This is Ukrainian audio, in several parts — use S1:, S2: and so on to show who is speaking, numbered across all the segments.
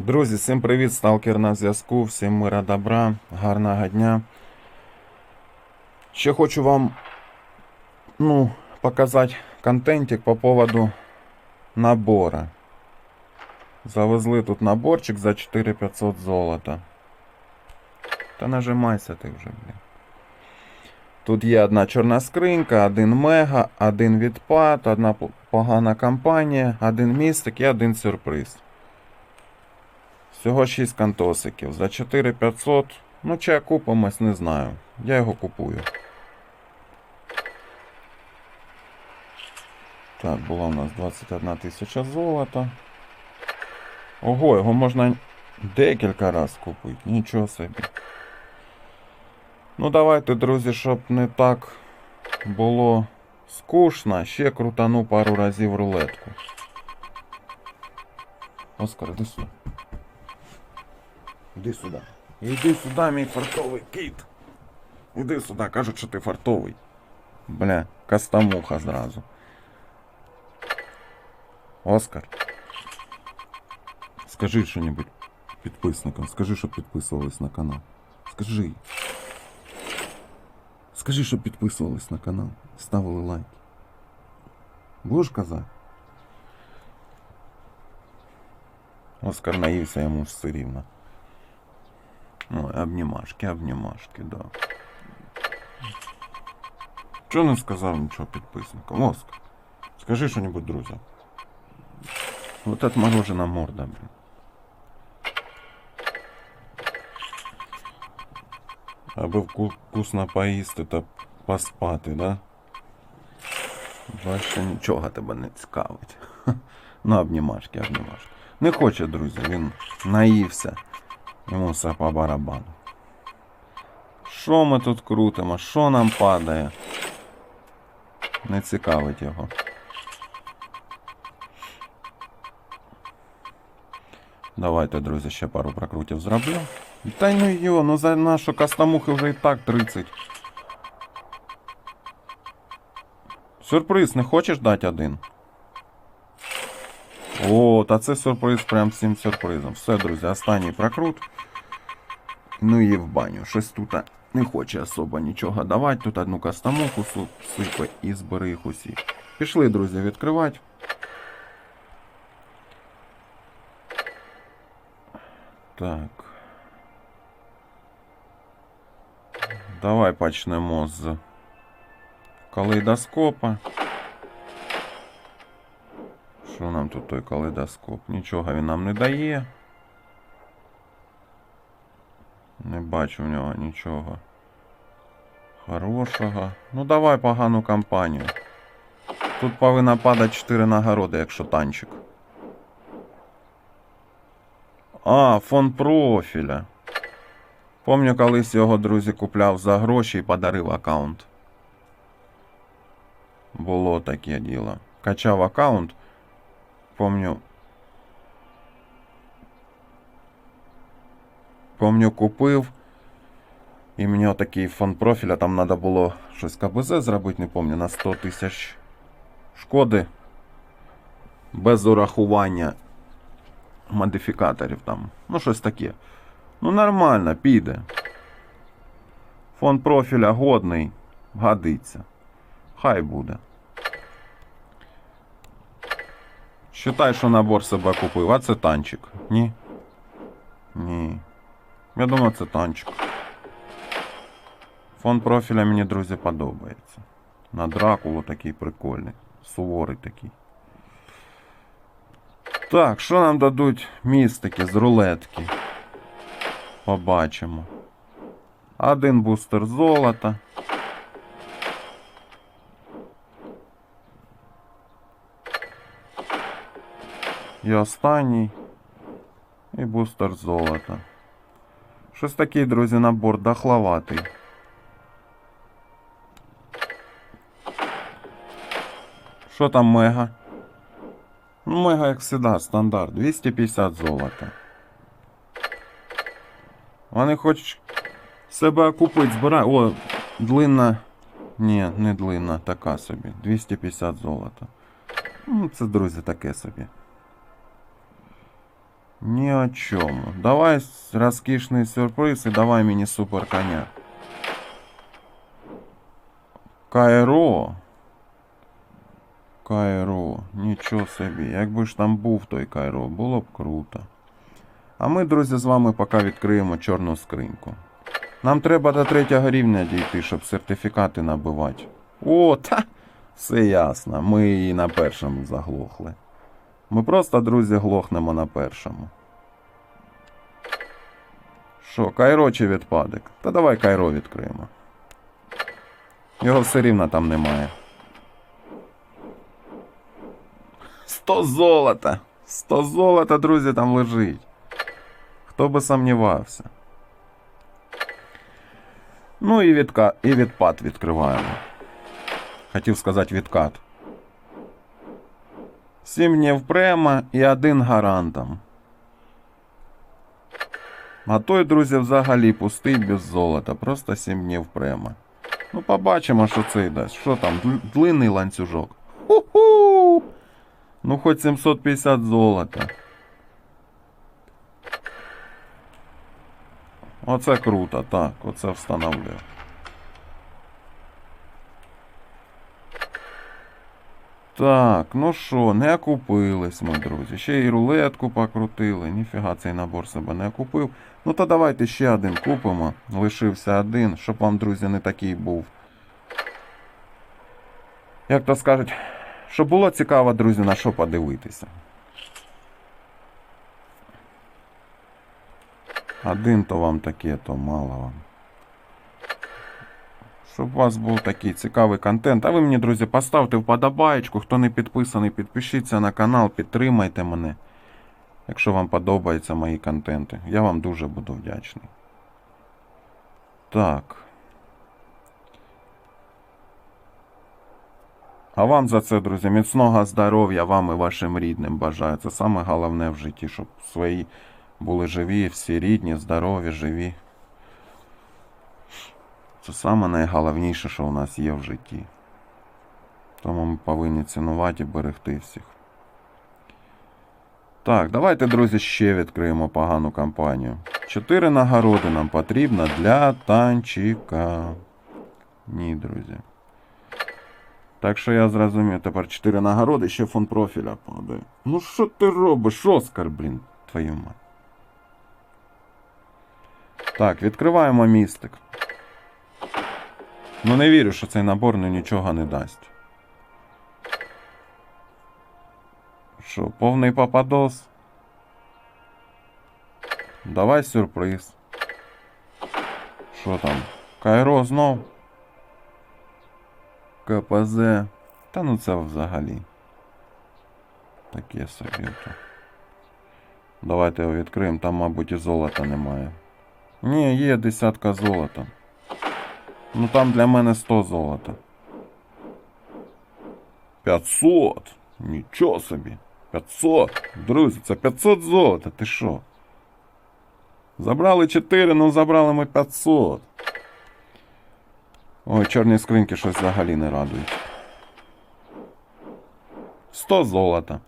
S1: Друзі, всім привіт, сталкер на зв'язку, всім мира добра, гарного дня. Ще хочу вам ну, показати контентик по поводу набора. Завезли тут наборчик за 4500 золота. Та нажимайся ти вже, блін. Тут є одна чорна скринька, один мега, один відпад, одна погана кампанія, один містик і один сюрприз. Всього 6 кантосиків. За 4500. Ну, чи я купимось, не знаю. Я його купую. Так, була у нас 21 тисяча золота. Ого, його можна декілька разів купити. Нічого собі. Ну, давайте, друзі, щоб не так було скучно, ще крутану пару разів рулетку. Оскар, сюди. Іди сюди. Іди сюди, мій фартовий кіт. Іди сюди, кажуть, що ти фартовий. Бля, кастамуха зразу. Оскар. Скажи що-небудь підписникам. Скажи, щоб підписувались на канал. Скажи. Скажи, щоб підписувались на канал. Ставили лайки. Будеш казати? Оскар наївся йому все рівно. Ой, обнімашки, обнімашки, да. Чого не сказав нічого підписникам? Оскар, скажи що-нибудь друзям. Вот это морожена морда, блин. Аби вку- вкусно поїсти та поспати, да? Більше нічого тебе не цікавить. Ну, обнімашки, обнімашки. Не хоче, друзі, він наївся. Йому все по барабану. Що ми тут крутимо? Що нам падає? Не цікавить його. Давайте, друзі, ще пару прокрутів зроблю. Та ну йо, ну за нашу кастамухи вже і так 30. Сюрприз, не хочеш дати один? О, та це сюрприз прям всім сюрпризом. Все, друзі, останній прокрут. Ну і в баню. Щось тут не хоче особо нічого давати. Тут одну кастамуху су- сипе і збери їх усі. Пішли, друзі, відкривати. Так. Давай почнемо з калейдоскопа. Що нам тут той калейдоскоп? Нічого він нам не дає. Не бачу в нього нічого хорошого. Ну давай погану кампанію. Тут повинна падати 4 нагороди, якщо танчик. А, фон профіля. Помню, колись його друзі купляв за гроші і подарив аккаунт. Було таке діло. Качав аккаунт. Помню. Помню, купив. І мені отакий фон профіля, там треба було щось КБЗ зробити, не пам'ятаю, на 100 тисяч шкоди. Без урахування модифікаторів там. Ну, щось таке. Ну, нормально, піде. Фон профіля годний, годиться. Хай буде. Считай, що набор себе купив, а це танчик. Ні? Ні. Я думаю, це танчик. Фон профіля мені, друзі, подобається. На Дракулу такий прикольний. Суворий такий. Так, що нам дадуть містики з рулетки? Побачимо. Один бустер золота. І останній. І бустер золота. Щось такий, друзі, набор дохловатий. Що там мега? Ну, мега, як завжди, стандарт. 250 золота. Вони хочуть себе купити, збирай. О, длинна. Ні, не длинна, така собі. 250 золота. Ну, це, друзі, таке собі. Ні о чому. Давай с- розкішний сюрприз і давай мені супер коня. Кайро. Кайро. Нічого собі. Якби ж там був той Кайро, було б круто. А ми, друзі, з вами поки відкриємо чорну скриньку. Нам треба до третього рівня дійти, щоб сертифікати набивати. О, та! Все ясно. Ми і на першому заглохли. Ми просто, друзі, глохнемо на першому. Що, Кайро чи відпадик? Та давай Кайро відкриємо. Його все рівно там немає. 100 золота! 100 золота, друзі, там лежить. Хто би сумнівався. Ну і, відка... і відпад відкриваємо. Хотів сказати відкат. Сім днів према і один гарантом. А той, друзі, взагалі пустий без золота. Просто сім днів према. Ну, побачимо, що це дасть. Що там? Длинний ланцюжок. Ху-ху! Ну, хоч 750 золота. Оце круто, так, оце встановлюю. Так, ну що, не окупились ми, друзі. Ще й рулетку покрутили. Ніфіга цей набор себе не окупив. Ну то давайте ще один купимо. Лишився один, щоб вам, друзі, не такий був. Як то скажуть, щоб було цікаво, друзі, на що подивитися. Один то вам таке, то мало вам. Щоб у вас був такий цікавий контент. А ви мені, друзі, поставте вподобаєчку. Хто не підписаний, підпишіться на канал, підтримайте мене. Якщо вам подобаються мої контенти. Я вам дуже буду вдячний. Так. А вам за це, друзі, міцного здоров'я вам і вашим рідним бажаю. Це саме головне в житті, щоб свої були живі, всі рідні, здорові, живі. Це саме найголовніше, що у нас є в житті. Тому ми повинні цінувати і берегти всіх. Так, давайте, друзі, ще відкриємо погану кампанію. Чотири нагороди нам потрібно для танчика. Ні, друзі. Так що я зрозумів, тепер 4 нагороди, ще фон профіля падає. Ну що ти робиш, Оскар, блін, твою мать. Так, відкриваємо містик. Ну не вірю, що цей набор ну, нічого не дасть. Що, повний попадос? Давай сюрприз. Що там? Кайро знов? КПЗ. Та ну це взагалі. Таке собі. Давайте його відкриємо, там, мабуть, і золота немає. Ні, є десятка золота. Ну там для мене 100 золота. 500. Нічого собі. 500. Друзі, це 500 золота. Ти що? Забрали 4, ну забрали ми 500. Ой, чорні скриньки щось взагалі не радують. 100 золота.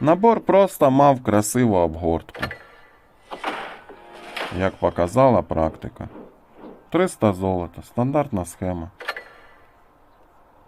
S1: Набор просто мав красиву обгортку. Як показала практика. 300 золота. Стандартна схема.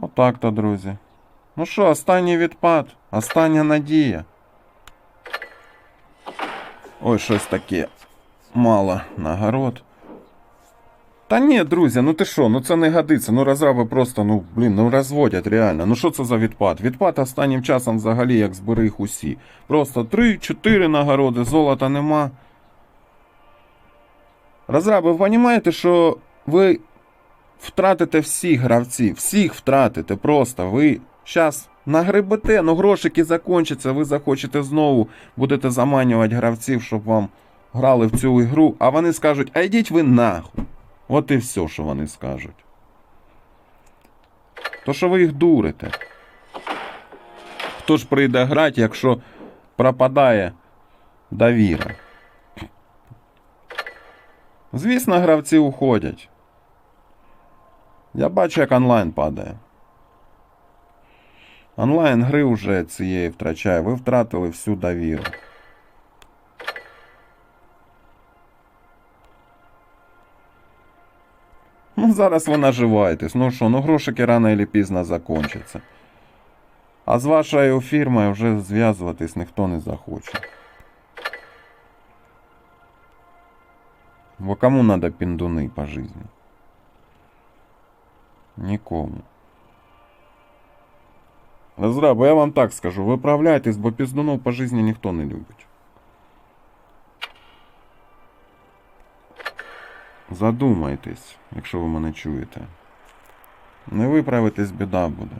S1: Отак то, друзі. Ну що, останній відпад, остання надія. Ой, щось таке. Мало нагород. Та ні, друзі, ну ти що, ну це не годиться. Ну розраби просто, ну блін, ну розводять реально. Ну що це за відпад? Відпад останнім часом взагалі як збери їх усі. Просто 3-4 нагороди, золота нема. Розраби, ви розумієте, що ви втратите всіх гравців, всіх втратите просто. Ви зараз нагребете, ну грошики закінчаться, ви захочете знову, будете заманювати гравців, щоб вам грали в цю ігру, а вони скажуть, а йдіть ви нахуй. От і все, що вони скажуть. То що ви їх дурите? Хто ж прийде грати, якщо пропадає довіра? Звісно, гравці уходять. Я бачу, як онлайн падає. Онлайн гри вже цієї втрачає. Ви втратили всю довіру. Ну, зараз ви наживаєтесь. Ну що, ну грошики рано чи пізно закончаться. А з вашою фірмою вже зв'язуватись ніхто не захоче. Бо кому надо піндуни по жизни? Нікому. Разраб, я вам так скажу, виправляйтесь, бо піздунов по жизни ніхто не любить. Задумайтесь, якщо ви мене чуєте. Не виправитесь, біда буде.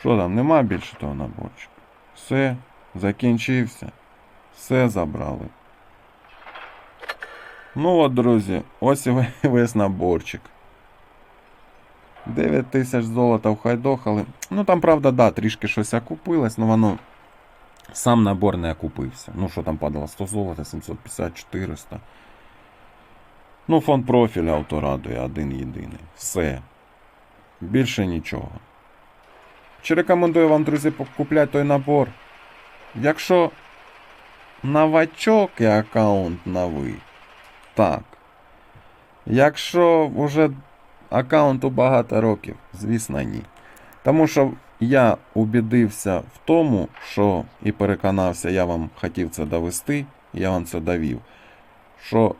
S1: Що там, нема більше того наборчика? Все, закінчився. Все забрали. Ну от, друзі, ось і весь наборчик. 9 тисяч золота вхайдохали. Ну там, правда, да, трішки щось окупилось, але воно. Сам набор не окупився. Ну що там падало? 100 золота, 750, 400. Ну, фон профіля авторадує один єдиний. Все. Більше нічого. Чи рекомендую вам, друзі, покупляти той набор? Якщо новачок і аккаунт новий, так. Якщо вже аккаунту багато років, звісно, ні. Тому що я убідився в тому, що і переконався, я вам хотів це довести, я вам це довів, що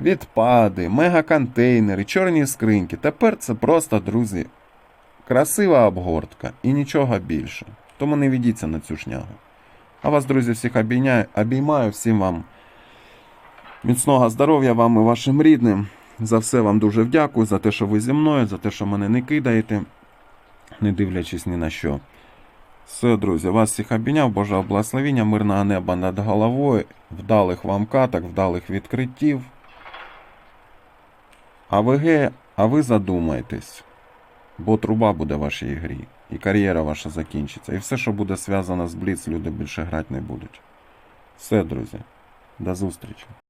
S1: відпади, мегаконтейнери, чорні скриньки, тепер це просто, друзі, красива обгортка і нічого більше. Тому не ведіться на цю шнягу. А вас, друзі, всіх обійняю, обіймаю, всім вам міцного здоров'я вам і вашим рідним. За все вам дуже вдякую, за те, що ви зі мною, за те, що мене не кидаєте, не дивлячись ні на що. Все, друзі, вас всіх обійняв, Божого благословіння, мирного неба над головою, вдалих вам каток, вдалих відкриттів. А ви ге, а ви задумайтесь, бо труба буде в вашій грі, і кар'єра ваша закінчиться. І все, що буде зв'язано з Бліц, люди більше грати не будуть. Все, друзі, до зустрічі.